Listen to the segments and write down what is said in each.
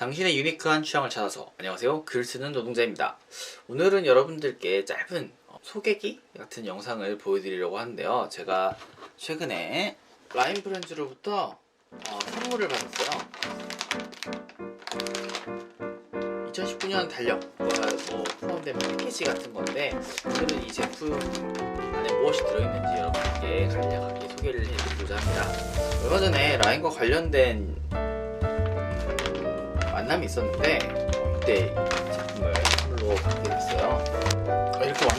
당신의 유니크한 취향을 찾아서. 안녕하세요. 글 쓰는 노동자입니다. 오늘은 여러분들께 짧은 어, 소개기 같은 영상을 보여드리려고 하는데요. 제가 최근에 라인 브랜드로부터 어, 선물을 받았어요. 2019년 달력과 뭐 포함된 패키지 같은 건데 오늘은 이 제품 안에 무엇이 들어있는지 여러분께 간략하게 소개를 해드리고자 합니다. 얼마 전에 라인과 관련된 만남이 있었는데 어, 이때 이 제품을 선물로 받게 됐어요. 어, 이렇게 완,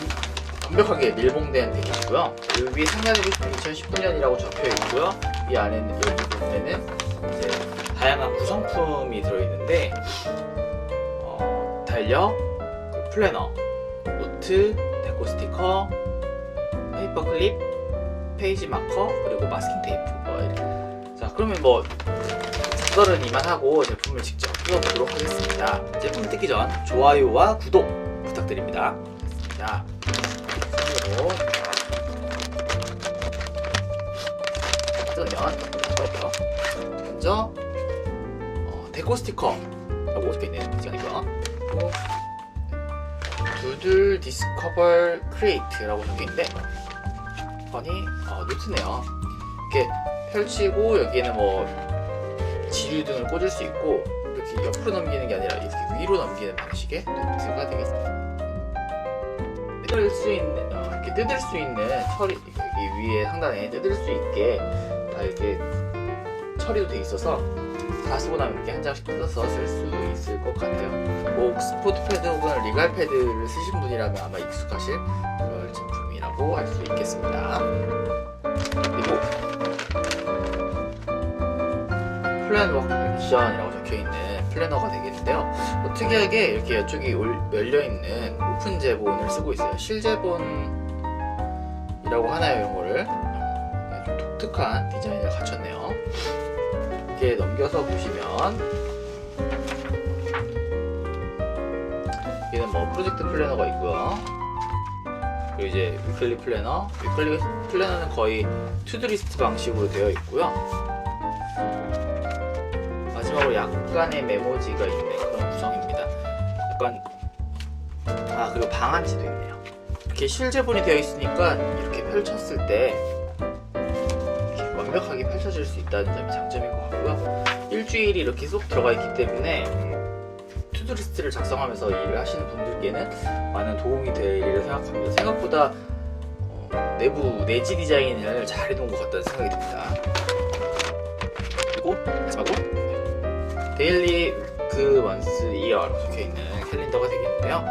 완벽하게 밀봉된. 이 위에 상단에 보시면 2019년이라고 적혀 있고요. 이 안에는 여기 보면은 이제 다양한 구성품이 들어있는데 어, 달력, 그 플래너, 노트, 데코 스티커, 페이퍼 클립, 페이지 마커 그리고 마스킹 테이프. 뭐 이렇게. 자 그러면 뭐 적절은 이만하고 제품을 직접 뜯어보도록 하겠습니다. 제품 뜯기 전 좋아요와 구독 부탁드립니다. 자, 뜯으면 이거예요. 먼저 어, 데코 스티커라고 적혀있는. 그리고 두들 디스커버 크리에이트라고 적혀있는데 아니 어, 노트네요. 이렇게 펼치고 여기에는 뭐 지류 등을 꽂을 수 있고 이렇게 옆으로 넘기는 게 아니라 이렇게 위로 넘기는 방식의 노트가 되겠습니다. 뜯을 수 있는 어, 이렇게 뜯을 수 있는 처리 여기 위에 상단에 뜯을 수 있게 다 이렇게 처리도 돼 있어서 다 쓰고 나면 이렇게 한 장씩 뜯어서 쓸 수 있을 것 같아요. 뭐 옥스포드 패드 혹은 리갈 패드를 쓰신 분이라면 아마 익숙하실 그런 제품이라고 할 수 있겠습니다. 그리고 플랜 워크 액션이라고 적혀있는 플래너가 되겠는데요. 뭐 특이하게 이렇게 이쪽이 올- 열려있는 오픈 제본을 쓰고 있어요. 실제본이라고 하나요, 이런 거를? 네, 좀 독특한 디자인을 갖췄네요. 이렇게 넘겨서 보시면 얘는 뭐 프로젝트 플래너가 있고요. 그리고 이제 위클리 플래너, 위클리 플래너는 거의 투두리스트 방식으로 되어 있고요. 마지막으로 약간의 메모지가 있는 그런 구성입니다. 약간 아 그리고 방안지도 있네요. 이렇게 실제본이 되어 있으니까 이렇게 펼쳤을 때 이렇게 완벽하게 펼쳐질 수 있다는 점이 장점인 것 같고요. 일주일이 이렇게 쏙 들어가 있기 때문에 투두리스트를 작성하면서 일을 하시는 분들께는 많은 도움이 되리라 생각합니다. 생각보다 어, 내부 내지 디자인을 잘 해놓은 것 같다는 생각이 듭니다. 그리고 마지막으로 데일리 그 원스 이어라고 적혀있는 캘린더가 되겠는데요.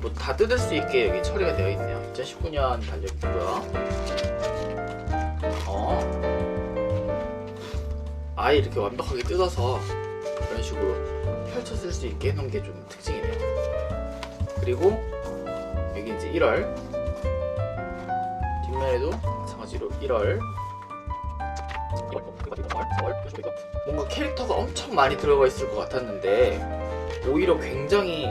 뭐 다 뜯을 수 있게 여기 처리가 되어 있네요. 2019년 달력이고요. 어, 아예 이렇게 완벽하게 뜯어서 이런 식으로 펼쳐 쓸 수 있게 해놓은 게 좀 특징이네요. 그리고 여기 이제 1월 뒷면에도 마찬가지로 1월 뭔가 캐릭터가 엄청 많이 들어가 있을 것 같았는데 오히려 굉장히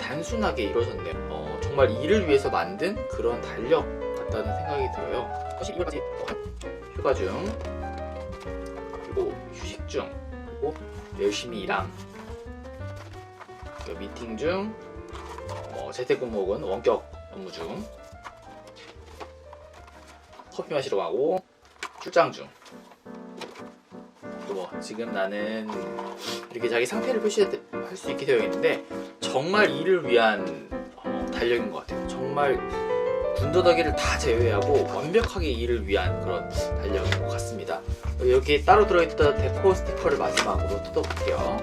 단순하게 이루어졌네요. 어, 정말 일을 위해서 만든 그런 달력 같다는 생각이 들어요. 사실 2월까지 휴가 중 그리고 휴식 중 그리고 열심히 일함 미팅 중 어, 재택근무 혹은 원격 업무 중 커피 마시러 가고 출장 중 또뭐 지금 나는 이렇게 자기 상태를 표시할 수 있게 되어 있는데 정말 일을 위한 어, 달력인 것 같아요. 정말 군더더기를 다 제외하고 완벽하게 일을 위한 그런 달력인 것 같습니다. 여기 따로 들어있던 데코 스티커를 마지막으로 뜯어볼게요.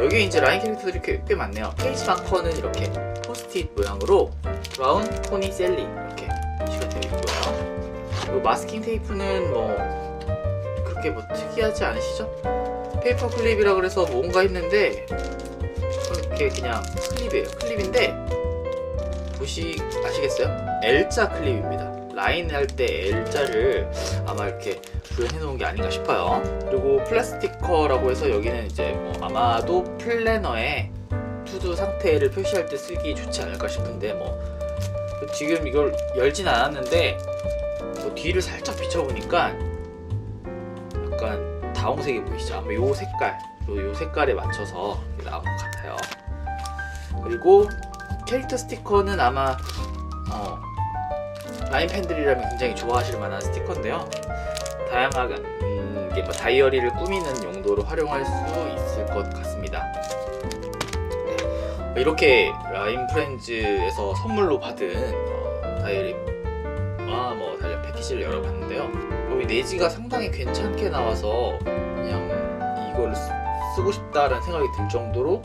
여기 이제 라인 캐릭터들이 꽤, 꽤 많네요. 페이지 마커는 이렇게 포스트잇 모양으로 브라운 포니 셀리 이렇게 표시가 되어 있고요. 그리고 마스킹 테이프는 뭐 그렇게 뭐 특이하지 않으시죠? 페이퍼 클립이라 그래서 뭔가 했는데 이렇게 그냥 클립이에요. 클립인데 보시 아시겠어요? L자 클립입니다. 라인 할 때 L자를 아마 이렇게 구현해 놓은 게 아닌가 싶어요. 그리고 플라스티커라고 해서 여기는 이제 뭐 아마도 플래너에 투두 상태를 표시할 때 쓰기 좋지 않을까 싶은데 뭐 지금 이걸 열진 않았는데 뭐 뒤를 살짝 비춰보니까 약간 다홍색이 보이시죠? 아마 요 색깔, 요, 요 색깔에 맞춰서 나온 것 같아요. 그리고 캐릭터 스티커는 아마 어, 라인 팬들이라면 굉장히 좋아하실 만한 스티커인데요. 다양하게 음, 뭐 다이어리를 꾸미는 용도로 활용할 수 있을 것 같습니다. 네. 이렇게 라인 프렌즈에서 선물로 받은 어, 다이어리 와뭐 달력 패키지를 열어봤는데요. 여기 내지가 상당히 괜찮게 나와서 그냥 이걸 쓰, 쓰고 싶다라는 생각이 들 정도로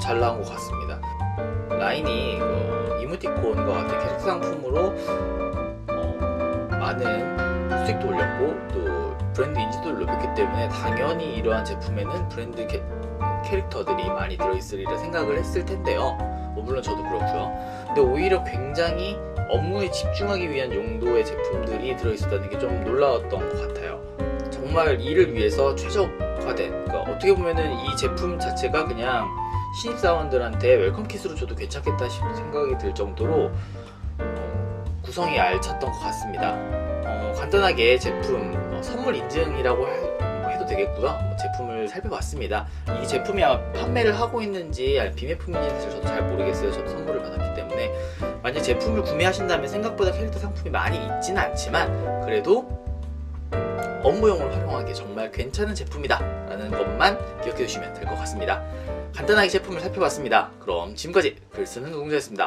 잘 나온 것 같습니다. 라인이 어, 이모티콘과 같은 캐릭터 상품으로 어, 많은 수익도 올렸고 또 브랜드 인지도를 높였기 때문에 당연히 이러한 제품에는 브랜드 캐, 캐릭터들이 많이 들어있으리라 생각을 했을 텐데요. 뭐 물론 저도 그렇고요. 근데 오히려 굉장히 업무에 집중하기 위한 용도의 제품들이 들어있었다는 게 좀 놀라웠던 것 같아요. 정말 이를 위해서 최적화된, 그러니까 어떻게 보면은 이 제품 자체가 그냥 신입사원들한테 웰컴 킷으로 줘도 괜찮겠다 싶은 생각이 들 정도로 어, 구성이 알찼던 것 같습니다. 어, 간단하게 제품 어, 선물 인증이라고 할- 되겠고요. 뭐 제품을 살펴봤습니다. 이 제품이 판매를 하고 있는지 비매품인지 사실 저도 잘 모르겠어요. 저도 선물을 받았기 때문에 만약 제품을 구매하신다면 생각보다 캐릭터 상품이 많이 있지는 않지만 그래도 업무용으로 활용하기 정말 괜찮은 제품이다 라는 것만 기억해 두시면 될 것 같습니다 간단하게 제품을 살펴봤습니다 그럼 지금까지 글 쓰는 노동자였습니다